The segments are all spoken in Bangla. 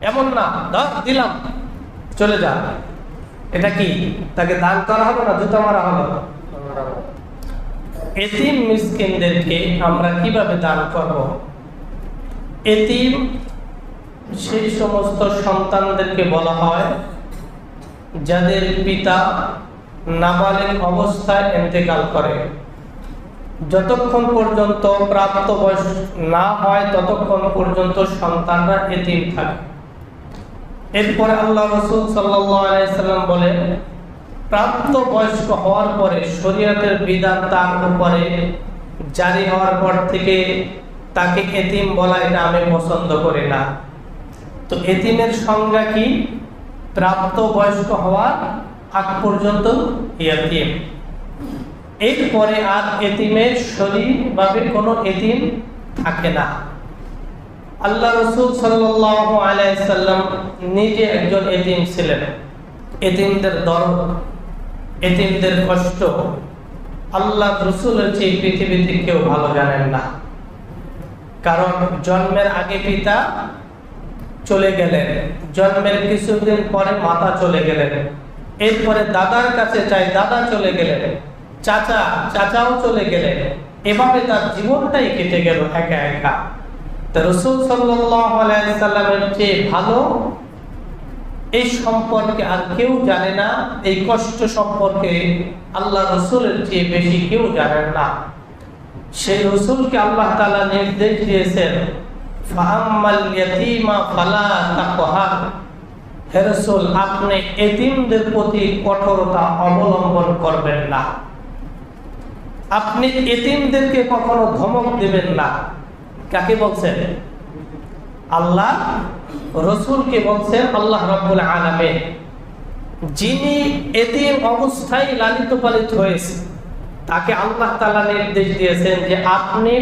এমন না দিলাম। চলে যা। এটা কি? তাকে দান করা হবে না, জুতা মারা হলো এতিম মিসকিনদেরকে আমরা কীভাবে দান করব? এতিম, সেই সমস্ত সন্তানদেরকে বলা হয়, যাদের পিতা নাবালিক অবস্থায় ইন্তেকাল করে। যতক্ষণ পর্যন্ত প্রাপ্ত বয়স না হয়, ততক্ষণ পর্যন্ত সন্তানরা এতিম থাকে। এরপরে আল্লাহ রসুল সাল্লাম বলেন প্রাপ্ত বয়স্ক হওয়ার পরে শরীয়তের বিধান তার উপরে, জারি হওয়ার পর থেকে তাকে এতিম বলা এটা আমি পছন্দ করি না। তো এতিমের সংজ্ঞা কি? প্রাপ্ত বয়স্ক হওয়ার আগ পর্যন্ত ইয়াতিম। এরপরে আর এতিমের শরীর ভাবে কোনো এতিম থাকে না। আল্লাহ রসুল সাল্লাহ আলাইসাল্লাম নিজে একজন এতিম ছিলেন। এতিমদের দরদ এতিমদের কষ্ট আল্লাহ রসুলের চেয়ে পৃথিবীতে কেউ ভালো জানেন না। কারণ জন্মের আগে পিতা চলে গেলেন, জন্মের কিছুদিন পরে মাতা চলে গেলেন। এরপরে দাদার কাছে চাই দাদা চলে গেলেন, চাচা, চাচাও চলে গেলেন। এভাবে তার জীবনটাই কেটে গেল একা একা। এই সম্পর্কে আর কেউ জানে না, এই কষ্ট সম্পর্কে আল্লাহ চেয়ে বেশি কেউ জানেন না। সেই আল্লাহ তালা নির্দেশ দিয়েছেন হে রসুল, আপনি এতিমদের প্রতি কঠোরতা অবলম্বন করবেন না। আপনি এতিমদেরকে কখনো ধমক দেবেন না। কাকে বলছেন? আল্লাহ রসুলকে বলছেন আল্লাহ রব্বুল আলমে যিনি এতিম অবস্থায় লালিত পালিত হয়েছে, তাকে আল্লাহ তালা নির্দেশ দিয়েছেন যে আপনি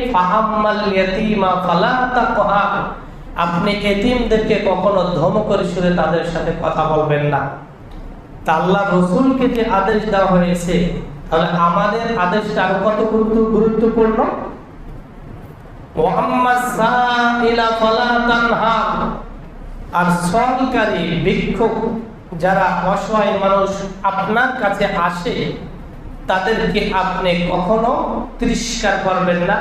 আপনি এতিমদেরকে কখনো ধমকের সুরে তাদের সাথে কথা বলবেন না। তা আল্লাহ রসুলকে যে আদেশ দেওয়া হয়েছে, তাহলে আমাদের আদেশটা কত গুরুত্ব গুরুত্বপূর্ণ? আর সরকারি বিক্ষোভ যারা অসহায় মানুষ আপনার কাছে আসে, তাদেরকে আপনি কখনো তিরস্কার করবেন না,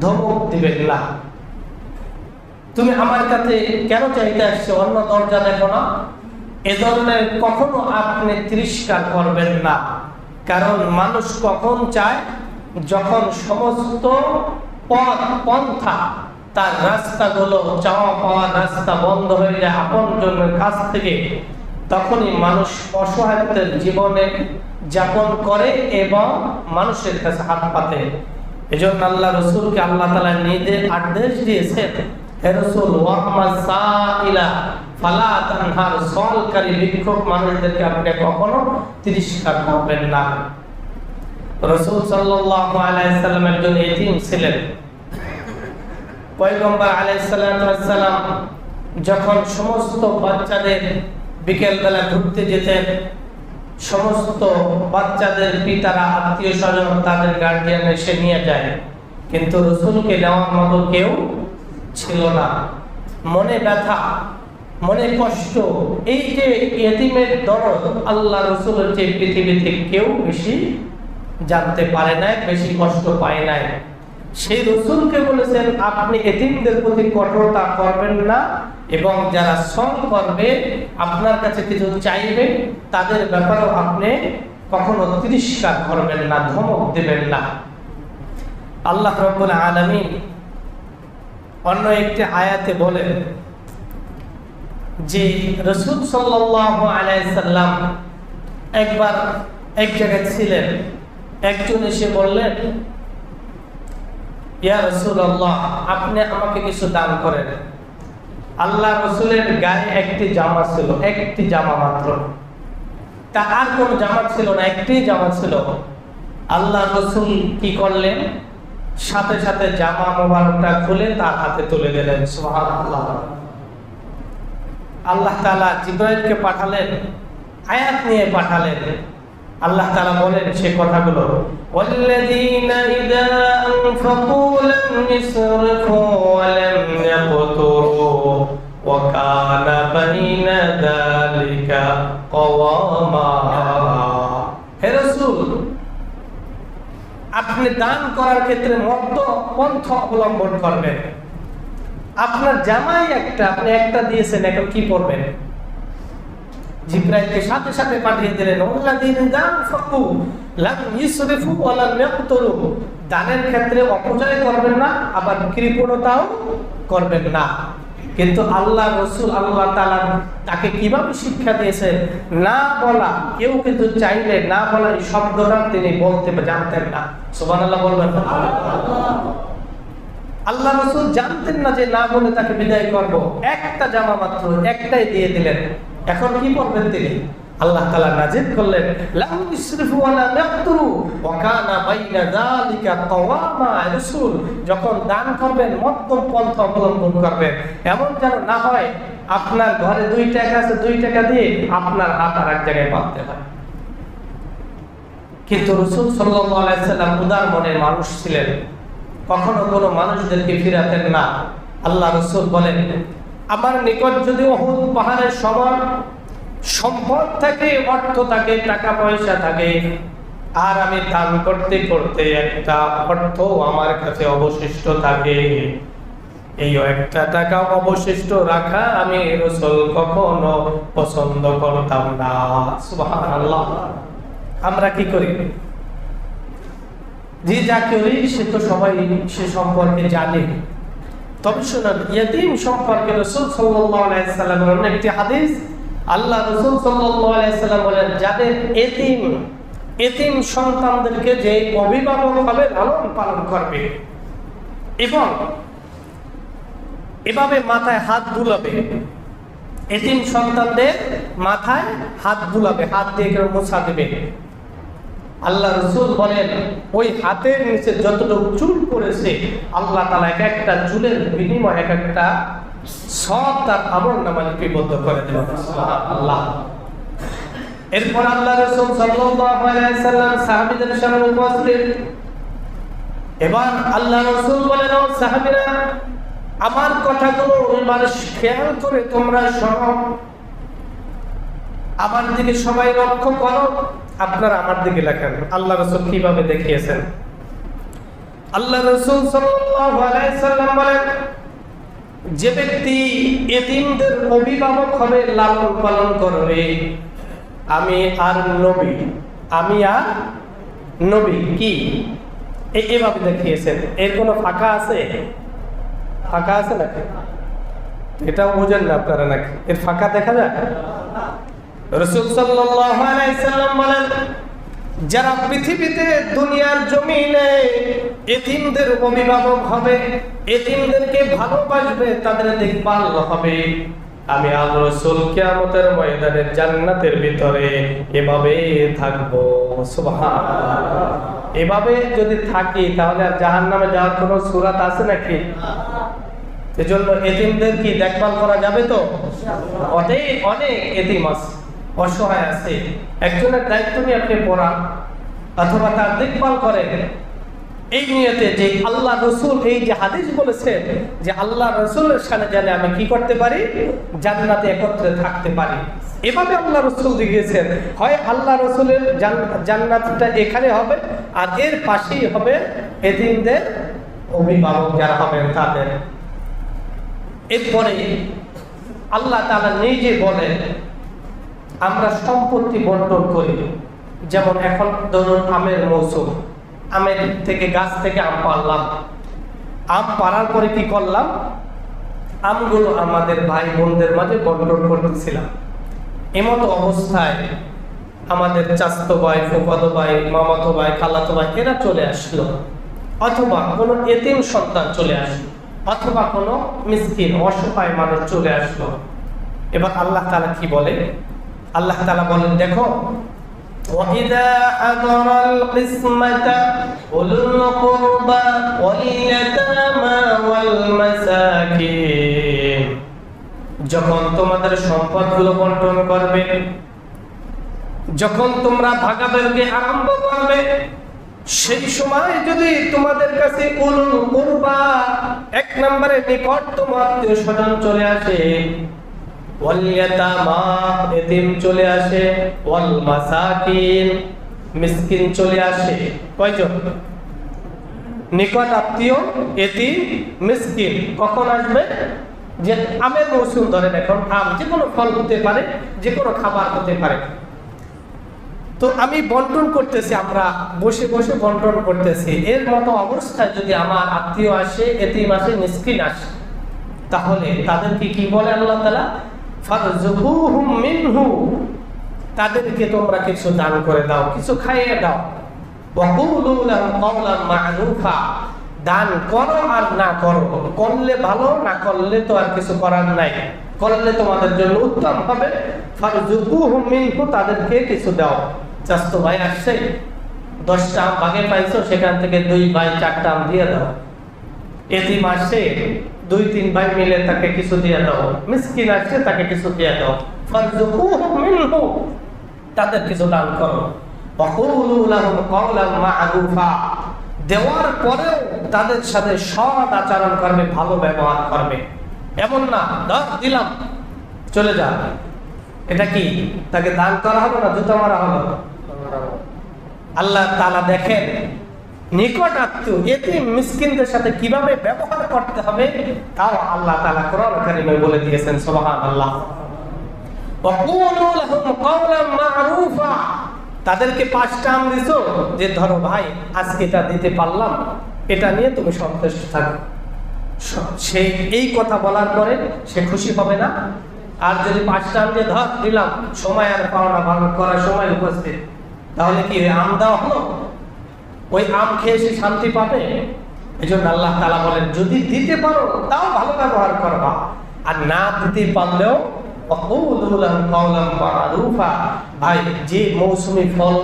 ধমক দিবেন না। তুমি আমার কাছে কেন চাইতে আসছো? অন্য দরজা দেখো না। এ ধরনের কখনো আপনি তিরস্কার করবেন না। কারণ মানুষ কখন চায়? যখন সমস্ত পথ পন্থা। তার রাস্তাগুলো চাওয়া পাওয়ার রাস্তা বন্ধ হয়ে যায় আপন জনের কাছ থেকে। তখনই মানুষ অসহায়ত্বের জীবনে যাপন করে এবং মানুষের কাছে হাত পাতে। এজন্য আল্লাহ রসুলকে আল্লাহ তালা নিজে আদেশ দিয়েছেন, হে রসুল ফালা তানহার সলকারী বিক্ষোভ মানুষদেরকে আপনি কখনো তিরস্কার করবেন না। রসুল সাল্লাম একজন এতিম ছিলেন। পয়গম্বর যখন সমস্ত বাচ্চাদের বিকেল বেলা ঘুরতে যেতেন, সমস্ত বাচ্চাদের পিতারা আত্মীয় স্বজন তাদের গার্ডিয়ান এসে নিয়ে যায়। কিন্তু রসুলকে নেওয়ার মতো কেউ ছিল না। মনে ব্যথা, মনে কষ্ট, এই যে এতিমের দরদ আল্লাহ রসুলের যে পৃথিবীতে কেউ বেশি জানতে পারে নাই, বেশি কষ্ট পায় নাই। সেই রসুলকে বলেছেন, আপনি এতিমদের প্রতি কঠোরতা করবেন না এবং যারা শ্রম করবে, আপনার কাছে কিছু চাইবে, তাদের ব্যাপারেও আপনি কখনো তিরস্কার করবেন না, ধমক দেবেন না। আল্লাহ রব্বুল আলমিন অন্য একটি আয়াতে বলেন যে, রসুল সাল্লাহ আলাইসাল্লাম একবার এক জায়গায় ছিলেন। একজন এসে বললেন ইয়া রসুল আল্লাহ আপনি আমাকে কিছু দান করেন। আল্লাহ রসুলের গায়ে একটি জামা ছিল, একটি জামা মাত্র। তা আর কোনো জামা ছিল না, একটি জামা ছিল। আল্লাহ রসুল কি করলেন? সাথে সাথে জামা মোবারকটা খুলে তার হাতে তুলে দিলেন সোহান আল্লাহ আল্লাহ তালা জিব্রাইলকে পাঠালেন, আয়াত নিয়ে পাঠালেন। আল্লাহ তাআলা বলেন সেই কথাগুলো, ওয়াল্লাযীনা ইযা ওয়া লাম ইয়াকতুরু ওয়া কানা বাইনা যালিকা হে রাসূল, আপনি দান করার ক্ষেত্রে মত পন্থ অবলম্বন করবেন। আপনার জামাই একটা, আপনি একটা দিয়েছেন, এখন কি পড়বেন? জিব্রাইলকে সাথে সাথে পাঠিয়ে দিলেন। দানের ক্ষেত্রে অপচয় করবেন না, আবার কৃপণতাও করবেন না। কিন্তু আল্লাহ রসুল, আল্লাহ তাআলা তাকে কীভাবে শিক্ষা দিয়েছেন? না বলা, কেউ কিন্তু চাইলে না বলা এই শব্দটা তিনি বলতে জানতেন না। সুবহানাল্লাহ বলবেন। আল্লাহ রসুল জানতেন না যে না বলে তাকে বিদায় করব। একটা জামা মাত্র, একটাই দিয়ে দিলেন। এখন কি করবেন তিনি? আল্লাহ তাআলা নাজিদ করলেন যখন দান করবেন, মধ্যম পন্থা অবলম্বন করবেন। এমন যেন না হয়, আপনার ঘরে দুই টাকা আছে, দুই টাকা দিয়ে আপনার হাত আর এক জায়গায় বাঁধতে হয়। কিন্তু রসুল সাল্লাম উদার মনের মানুষ ছিলেন। কখনো কোনো মানুষদেরকে ফিরাতেন না। আল্লাহ রসুল বলেন আমার নিকট যদি অহুদ পাহাড়ের সমান সম্পদ থাকে, অর্থ থাকে, টাকা পয়সা থাকে, আর আমি দান করতে করতে একটা অর্থ আমার কাছে অবশিষ্ট থাকে। এই একটা টাকা অবশিষ্ট রাখা আমি রসুল কখনো পছন্দ করতাম না। সুবহানাল্লাহ। আমরা কি করি? যে যা করি, সে তো সবাই সে সম্পর্কে জানে। তবে শুনুন, ইয়তিম সম্পর্কে রসুল আলাইহি সাল্লামের একটি হাদিস, আল্লাহ রসুল সাল্লাম বলেন, যাদের এতিম এতিম সন্তানদেরকে যে অভিভাবক হবে লালন পালন করবে এবং এভাবে মাথায় হাত বুলাবে, এতিম সন্তানদের মাথায় হাত বুলাবে, হাত দিয়ে মোছা দেবে। আল্লাহ রসুল বলেন, ওই হাতের নিচে যতটুকু চুল পড়েছে, আল্লাহ তালা এক একটা চুলের বিনিময় এক একটা সব তার করে দেবেন আল্লাহ এরপর আল্লাহ রসুল সাহাবীদের সামনে উপস্থিত। এবার আল্লাহ রসুল বলেন, ও সাহাবীরা, আমার কথাগুলো এবার খেয়াল করে তোমরা শোনো। আমার দিকে সবাই লক্ষ্য করো। আপনারা আমার দিকে লেখেন। আল্লাহ রসুল কীভাবে দেখিয়েছেন? আল্লাহ রসুল যে ব্যক্তি এতিমদের অভিভাবক হবে, লালন পালন করবে। আমি আর নবী, আমি আর নবী কি? এভাবে দেখিয়েছেন। এর কোনো ফাঁকা আছে? ফাঁকা আছে নাকি? এটাও বোঝেন না আপনারা নাকি? এর ফাঁকা দেখা যায়? যারা পৃথিবীতে দুনিয়ার জমিনে এতিমদের অভিভাবক হবে, এতিমদেরকে ভালোবাসবে, তাদের দেখভাল হবে। আমি আল রসুল ময়দানে জান্নাতের ভিতরে এভাবে থাকব এভাবে যদি থাকি, তাহলে আর জাহান্নামে যাওয়ার কোনো সুরাত আছে নাকি? এজন্য এতিমদের কি দেখভাল করা যাবে তো? অনেক অনেক এতিম আছে। অসহায় আছে। একজনের দায়িত্ব নিয়ে আপনি পড়ান, অথবা তার দেখভাল করেন। এই নিয়তে যে আল্লাহ রসুল, এই যে হাদিস বলেছেন যে আল্লাহ রসুলের সাথে জানে আমি কি করতে পারি? জান্নাতে একত্রে থাকতে পারি। এভাবে আল্লাহ রসুল দেখিয়েছেন, হয় আল্লাহ রসুলের জান্নাতটা এখানে হবে, আর এর পাশেই হবে এদিনদের অভিভাবক যারা হবেন তাদের। এরপরে আল্লাহ তাআলা নিজে বলেন আমরা সম্পত্তি বন্টন করি। যেমন এখন ধরুন আমের মৌসুম। আমের থেকে গাছ থেকে আম পারলাম। আম পাড়ার পরে কি করলাম? আমগুলো আমাদের ভাই বোনদের মাঝে বন্টন করতেছিলাম। এমতো অবস্থায় আমাদের চাস্তো ভাই, ফুফাতো ভাই, মামাতো ভাই, খালাতো ভাই, এরা চলে আসলো। অথবা কোনো এতিম সন্তান চলে আসলো। অথবা কোনো মিসকিন, অসহায় মানুষ চলে আসলো। এবার আল্লাহ তাআলা কি বলে? আল্লাহ তাআলা বলেন দেখো وإذا حضر القسمة أولو القربى واليتامى والمساكين যখন তোমাদের সম্পদগুলো বন্টন করবে যখন তোমরা ভাগাভাগি আরম্ভ করবে সেই সময় যদি তোমাদের কাছে উলুল কুরবা এক নম্বরে নিকটতম আত্মীয় স্বজন চলে আসে ওয়াল এতিম চলে আসে। ওয়াল মাসাকিন, মিসকিন চলে আসে। কয়জন? নিকট আত্মীয় এটি মিসকিন। কখন আসবে? যে আমের মৌসুম ধরেন এখন, আম যে কোনো ফল হতে পারে, যে কোনো খাবার হতে পারে। তো আমি বন্টন করতেছি, আমরা বসে বসে বন্টন করতেছি। এর মতো অবস্থায় যদি আমার আত্মীয় আসে, এতিম আসে, মিসকিন আসে, তাহলে তাদেরকে কি বলে আল্লাহ তালা মিনহু। তাদেরকে তোমরা কিছু দান করে দাও, কিছু খাইয়ে দাও। দান করো আর না করো। করলে ভালো, না করলে তো আর কিছু করার নাই। করলে তোমাদের জন্য উত্তম হবে। তাদেরকে কিছু দাও। চাস্তো ভাই আসছে। দশটা আম ভাগে পাইছো, সেখান থেকে দুই ভাই চারটা আম দিয়ে দাও। এতিম আসছে। দুই, তিন ভাই মিলে তাকে কিছু দিয়ে দাও। মিসকিন আসছে, তাকে কিছু দিয়ে দাও। তাদের কিছু দান করো। দেওয়ার পরেও তাদের সাথে সৎ আচরণ করবে, ভালো ব্যবহার করবে। এমন না, ধর, দিলাম। চলে যা। এটা কি? তাকে দান করা হবে না জুতা মারা হবে। আল্লাহ তাআলা দেখেন নিকট আত্মীয় এতে মিসকিনদের সাথে কীভাবে ব্যবহার করতে হবে, তাও আল্লাহ তালা কোরআন কারিমে বলে দিয়েছেন সোহান আল্লাহ তাদেরকে পাঁচটা আম দিছ যে, ধরো ভাই, আজকে এটা দিতে পারলাম, এটা নিয়ে তুমি সন্তুষ্ট থাকো। সে এই কথা বলার পরে সে খুশি হবে না। আর যদি পাঁচটা আম দিয়ে, ধর, দিলাম, সময় আর পাওনা ভালো করার সময় উপস্থিত। তাহলে কি আম দেওয়া হলো? ওই আম খেয়ে সে শান্তি পাবে? এই জন্য আল্লাহ তালা বলেন, যদি দিতে পারো, তাও ভালো ব্যবহার করবা। আর না দিতে পারলেও ভাই, যে মৌসুমি ফল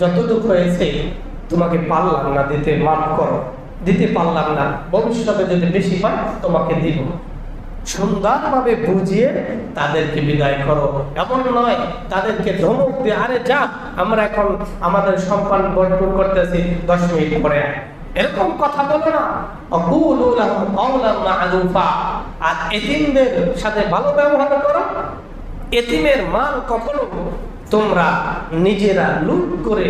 যতটুকু হয়েছে, তোমাকে পারলাম না, দিতে মাফ করো। দিতে পারলাম না, ভবিষ্যতে যদি বেশি পাই, তোমাকে দিব সুন্দরভাবে বুঝিয়ে তাদেরকে বিদায় করো। এমন নয়, তাদেরকে ধমক দিয়ে, আরে যা, আমরা এখন আমাদের সম্পান বন্টন করতেছি, দশ মিনিট পরে এরকম কথা বলো না। আর এতিমদের সাথে ভালো ব্যবহার করো। এতিমের মাল কখনো তোমরা নিজেরা লুট করে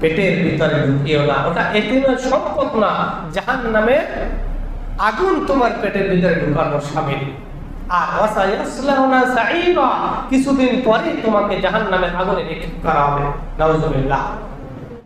পেটের ভিতরে ঢুকিও না। ওটা এতিমের সম্পদ না জাহান নামে আগুন তোমার পেটের ভিতরে ঢুকানো সামিল। আর কিছুদিন পরে তোমাকে জাহান নামের আগুনে নিক্ষেপ করা হবে। নাউজুবিল্লাহ।